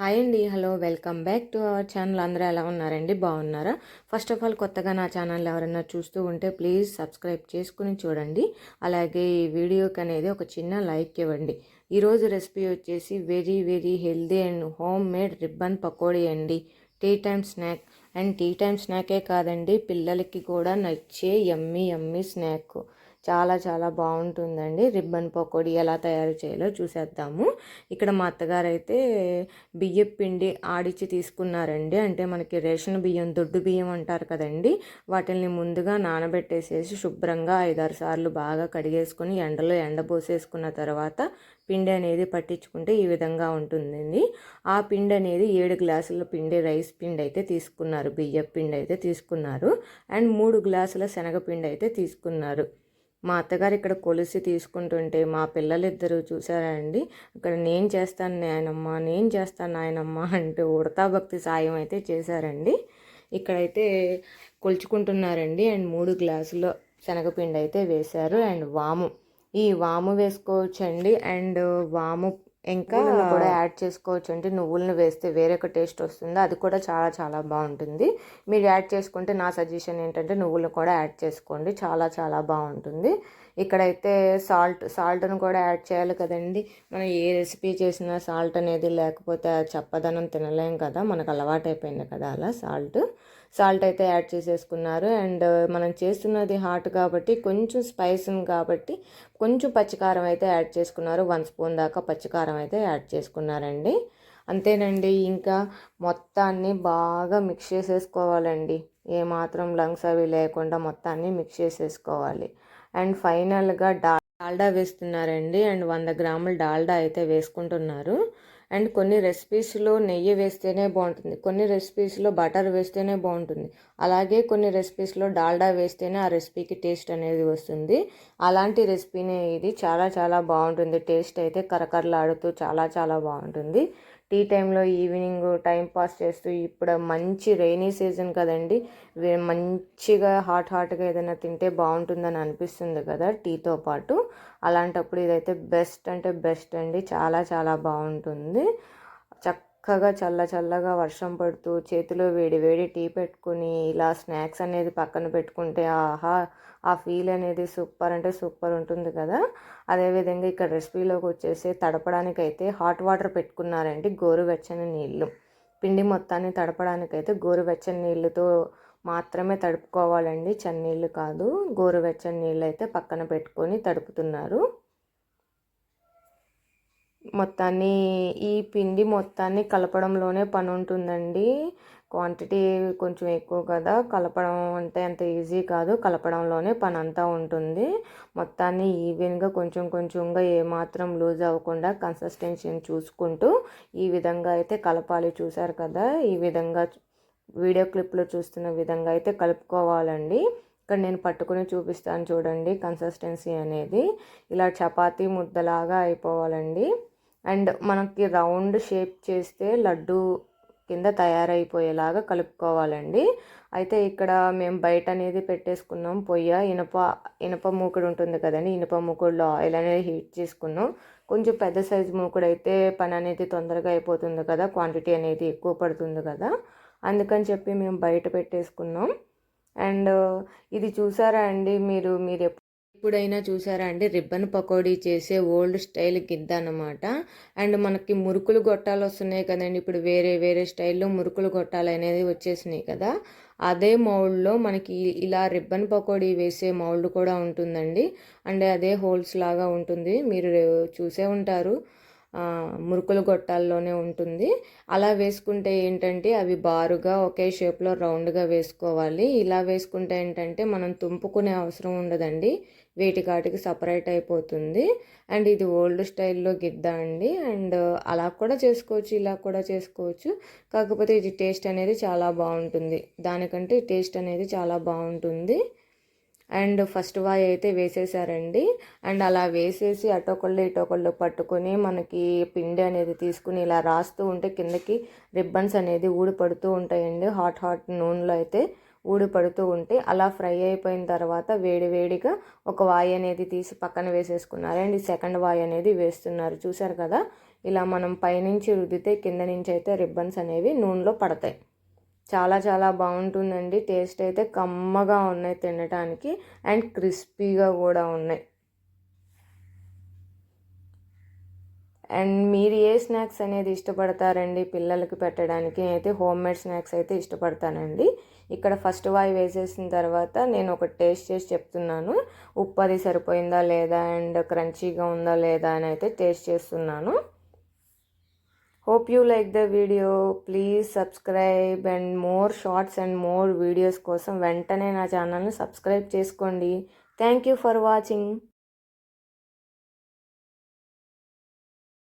Hi అండి hello welcome back to our channel. అందరూ ఎలా ఉన్నారండి? బాగున్నారా? ఫస్ట్ ఆఫ్ ఆల్ కొత్తగా నా ఛానల్ ఎవరైనా చూస్తూ ఉంటే ప్లీజ్ సబ్స్క్రైబ్ చేసుకుని చూడండి. అలాగే ఈ వీడియోకి అనేది ఒక చిన్న లైక్ ఇవ్వండి. ఈరోజు రెసిపీ వచ్చేసి very very healthy and homemade ribbon pakodi అండి. Tea time snack. And tea time స్నాకే కాదండి పిల్లలకి కూడా నచ్చే యమ్మీ యమ్మీ స్నాక్. చాలా చాలా బాగుంటుందండి. రిబ్బన్ పకోడీ ఎలా తయారు చేయాలో చూసేద్దాము. ఇక్కడ మా అత్తగారు అయితే బియ్యం పిండి ఆడిచి తీసుకున్నారండి. అంటే మనకి రేషన్ బియ్యం దొడ్డు బియ్యం అంటారు కదండి. వాటిని ముందుగా నానబెట్టేసేసి శుభ్రంగా ఐదారు సార్లు బాగా కడిగేసుకొని ఎండలో ఎండబోసేసుకున్న తర్వాత పిండి అనేది పట్టించుకుంటే ఈ విధంగా ఉంటుందండి. ఆ పిండి అనేది ఏడు గ్లాసుల పిండి రైస్ పిండి అయితే తీసుకున్నారు. బియ్యం పిండి అయితే తీసుకున్నారు. అండ్ మూడు గ్లాసుల శనగపిండి అయితే తీసుకున్నారు. మా అత్తగారు ఇక్కడ కొలిసి తీసుకుంటుంటే మా పిల్లలిద్దరూ చూసారా అండి? ఇక్కడ నేను చేస్తాను నాయనమ్మ నేను చేస్తాను నాయనమ్మ అంటూ ఉడతా భక్తి సాయం అయితే చేశారండి. ఇక్కడైతే కొలుచుకుంటున్నారండి. అండ్ మూడు గ్లాసులు శనగపిండి అయితే వేశారు. అండ్ వాము. ఈ వాము వేసుకోవచ్చండి. అండ్ వాము ఇంకా కూడా యాడ్ చేసుకోవచ్చు. అంటే నువ్వులను వేస్తే వేరొక టేస్ట్ వస్తుంది. అది కూడా చాలా చాలా బాగుంటుంది. మీరు యాడ్ చేసుకుంటే నా సజెషన్ ఏంటంటే నువ్వులను కూడా యాడ్ చేసుకోండి. చాలా చాలా బాగుంటుంది. ఇక్కడైతే సాల్ట్ సాల్ట్ను కూడా యాడ్ చేయాలి కదండి. మనం ఏ రెసిపీ చేసినా సాల్ట్ అనేది లేకపోతే చప్పదనం తినలేం కదా. మనకు అలవాటైపోయింది కదా అలా సాల్ట్. సాల్ట్ అయితే యాడ్ చేసేసుకున్నారు. అండ్ uh, మనం చేస్తున్నది హాట్ కాబట్టి కొంచెం స్పైసీ కాబట్టి కొంచెం పచ్చికారం అయితే యాడ్ చేసుకున్నారు. వన్ స్పూన్ దాకా పచ్చికారం అయితే యాడ్ చేసుకున్నారండి. అంతేనండి. ఇంకా మొత్తాన్ని బాగా మిక్స్ చేసేసుకోవాలండి. ఏమాత్రం లంగ్స్ అవి లేకుండా మొత్తాన్ని మిక్స్ చేసేసుకోవాలి. అండ్ ఫైనల్గా డా డాల్డా వేస్తున్నారండి. అండ్ వంద గ్రాములు డాల్డా అయితే వేసుకుంటున్నారు. అండ్ కొన్ని రెసిపీస్లో నెయ్యి వేస్తేనే బాగుంటుంది. కొన్ని రెసిపీస్లో బటర్ వేస్తేనే బాగుంటుంది. అలాగే కొన్ని రెసిపీస్లో డాల్డా వేస్తేనే ఆ రెసిపీకి టేస్ట్ అనేది వస్తుంది. అలాంటి రెసిపీనే ఇది చాలా చాలా బాగుంటుంది. టేస్ట్ అయితే కరకరలాడుతూ చాలా చాలా బాగుంటుంది. టీ టైంలో ఈవినింగ్ టైం పాస్ చేస్తూ ఇప్పుడు మంచి రైనీ సీజన్ కదండి. మంచిగా హాట్ హాట్గా ఏదైనా తింటే బాగుంటుందని అనిపిస్తుంది కదా టీతో పాటు. అలాంటప్పుడు ఇదైతే బెస్ట్ అంటే బెస్ట్ అండి. చాలా చాలా బాగుంటుంది. చక్క చక్కగా చల్ల చల్లగా వర్షం పడుతూ చేతిలో వేడి వేడి టీ పెట్టుకుని ఇలా స్నాక్స్ అనేది పక్కన పెట్టుకుంటే ఆహా ఆ ఫీల్ అనేది సూపర్ అంటే సూపర్ ఉంటుంది కదా. అదేవిధంగా ఇక్కడ రెసిపీలోకి వచ్చేసి తడపడానికైతే హాట్ వాటర్ పెట్టుకున్నారండి గోరువెచ్చని నీళ్ళు. పిండి మొత్తాన్ని తడపడానికైతే గోరువెచ్చని నీళ్ళతో మాత్రమే తడుపుకోవాలండి. చన్నీళ్ళు కాదు గోరువెచ్చని నీళ్ళు అయితే పక్కన పెట్టుకొని తడుపుతున్నారు. మొత్తాన్ని ఈ పిండి మొత్తాన్ని కలపడంలోనే పని ఉంటుందండి క్వాంటిటీ కొంచెం ఎక్కువ కదా కలపడం అంటే అంత ఈజీ కాదు. కలపడంలోనే పని అంతా ఉంటుంది. మొత్తాన్ని ఈవెన్గా కొంచెం కొంచెంగా ఏమాత్రం లూజ్ అవ్వకుండా కన్సిస్టెన్సీని చూసుకుంటూ ఈ విధంగా అయితే కలపాలి. చూసారు కదా ఈ విధంగా వీడియో క్లిప్లో చూస్తున్న విధంగా అయితే కలుపుకోవాలండి. ఇక్కడ నేను పట్టుకుని చూపిస్తాను చూడండి కన్సిస్టెన్సీ అనేది. ఇలా చపాతీ ముద్దలాగా అయిపోవాలండి. అండ్ మనకి రౌండ్ షేప్ చేస్తే లడ్డు కింద తయారైపోయేలాగా కలుపుకోవాలండి. అయితే ఇక్కడ మేము బయట అనేది పెట్టేసుకున్నాం. పొయ్య ఇనప ఇనప మూకుడు ఉంటుంది కదండి. ఇనప మూకుడులో ఆయిల్ అనేది హీట్ చేసుకున్నాం. కొంచెం పెద్ద సైజు మూకుడు అయితే పని అనేది తొందరగా అయిపోతుంది కదా. క్వాంటిటీ అనేది ఎక్కువ పడుతుంది కదా. అందుకని చెప్పి మేము బయట పెట్టేసుకున్నాం. అండ్ ఇది చూసారా అండి? మీరు మీరు ఎప్పుడైనా చూసారా? అండి రిబ్బన్ పకోడీ చేసే ఓల్డ్ స్టైల్ గిద్ద అనమాట అండ్ మనకి మురుకులు గొట్టాలు వస్తున్నాయి కదండి. ఇప్పుడు వేరే వేరే స్టైల్లో మురుకులు గొట్టాలు అనేది వచ్చేసినాయి కదా. అదే మౌల్డ్లో మనకి ఇలా రిబ్బన్ పకోడీ వేసే మౌల్డ్ కూడా ఉంటుందండి. అండ్ అదే హోల్స్ లాగా ఉంటుంది. మీరు చూసే ఉంటారు. మురుకులు గొట్టాల్లోనే ఉంటుంది. అలా వేసుకుంటే ఏంటంటే అవి బారుగా ఒకే షేప్లో రౌండ్గా వేసుకోవాలి. ఇలా వేసుకుంటే ఏంటంటే మనం తుంపుకునే అవసరం ఉండదండి. వేటికాటికి సపరేట్ అయిపోతుంది. అండ్ ఇది ఓల్డ్ స్టైల్లో గిద్ద అండి. అండ్ అలా కూడా చేసుకోవచ్చు ఇలా కూడా చేసుకోవచ్చు. కాకపోతే ఇది టేస్ట్ అనేది చాలా బాగుంటుంది. దానికంటే టేస్ట్ అనేది చాలా బాగుంటుంది. అండ్ ఫస్ట్ వాయి అయితే వేసేసారండి. అండ్ అలా వేసేసి అటొకళ్ళు ఇటొకళ్ళు పట్టుకొని మనకి పిండి అనేది తీసుకుని ఇలా రాస్తూ ఉంటే కిందకి రిబ్బన్స్ అనేది ఊడిపడుతూ ఉంటాయండి. హాట్ హాట్ నూనెలో అయితే ఊడిపడుతూ ఉంటే అలా ఫ్రై అయిపోయిన తర్వాత వేడి వేడిగా ఒక వాయి అనేది తీసి పక్కన వేసేసుకున్నారు. అండ్ ఈ సెకండ్ వాయి అనేది వేస్తున్నారు. చూసారు కదా? ఇలా మనం పైనుంచి రుద్దితే కింద నుంచి అయితే రిబ్బన్స్ అనేవి నూనెలో పడతాయి. చాలా చాలా బాగుంటుందండి. టేస్ట్ అయితే కమ్మగా ఉన్నాయి తినడానికి అండ్ క్రిస్పీగా కూడా ఉన్నాయి. అండ్ మీరు ఏ స్నాక్స్ అనేది ఇష్టపడతారండి పిల్లలకి పెట్టడానికి? అయితే హోమ్ మేడ్ స్నాక్స్ అయితే ఇష్టపడతానండి. ఇక్కడ ఫస్ట్ వాయి వేసేసిన తర్వాత నేను ఒక టేస్ట్ చేసి చెప్తున్నాను. ఉప్పు అది సరిపోయిందా లేదా? అండ్ క్రంచీగా ఉందా లేదా? అని అయితే టేస్ట్ చేస్తున్నాను. Hope you like the video please subscribe and more shorts and more videos కోసం వెంటనే నా ఛానల్ని సబ్స్క్రైబ్ చేసుకోండి. Thank you for watching